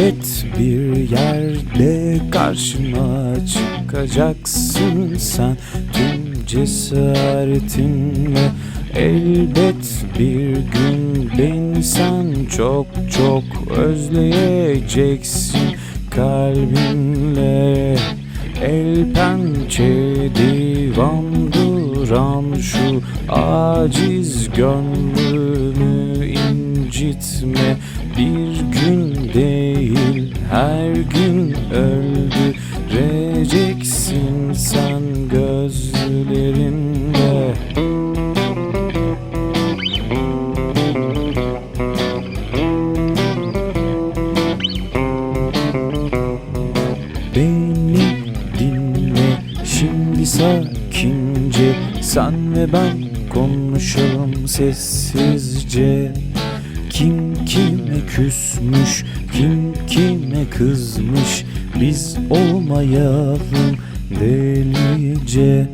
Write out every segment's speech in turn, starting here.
elbet bir yerde karşıma çıkacaksın sen. Tüm cesaretinle elbet bir gün beni sen çok çok özleyeceksin. Kalbinle El pençe divan duran şu aciz gönlü incitme Bir gün değil her gün öldüreceksin sen gözlerinle Beni dinle şimdi sakince. Sen ve ben konuşalım sessizce Kim kime küsmüş, kim kime kızmış Biz olmayalım delice.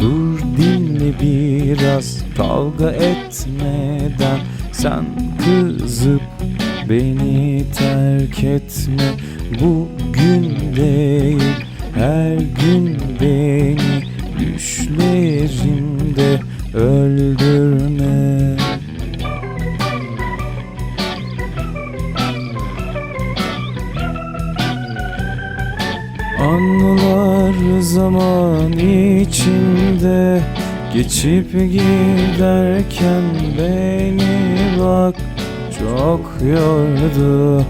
Dur dinle biraz kavga etmeden Sen kızıp beni terk etme. Bugün değil her gün beni Düşlerimde öldürme Anılar zaman içinde Geçip giderken beni bak çok yordu.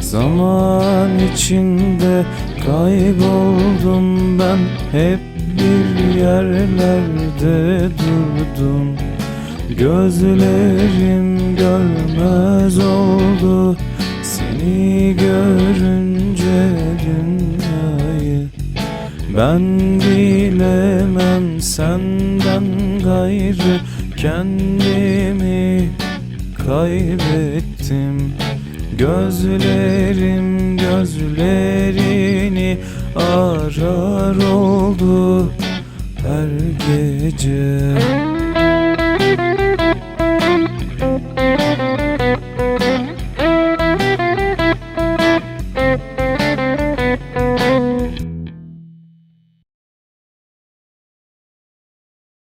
Zaman içinde kayboldum ben Hep bir yerlerde durdum. Gözlerim görmez oldu Seni görünce dünyayı Ben bilemem senden gayrı Kendimi kaybettim. Gözlerim gözlerini arar oldu her gece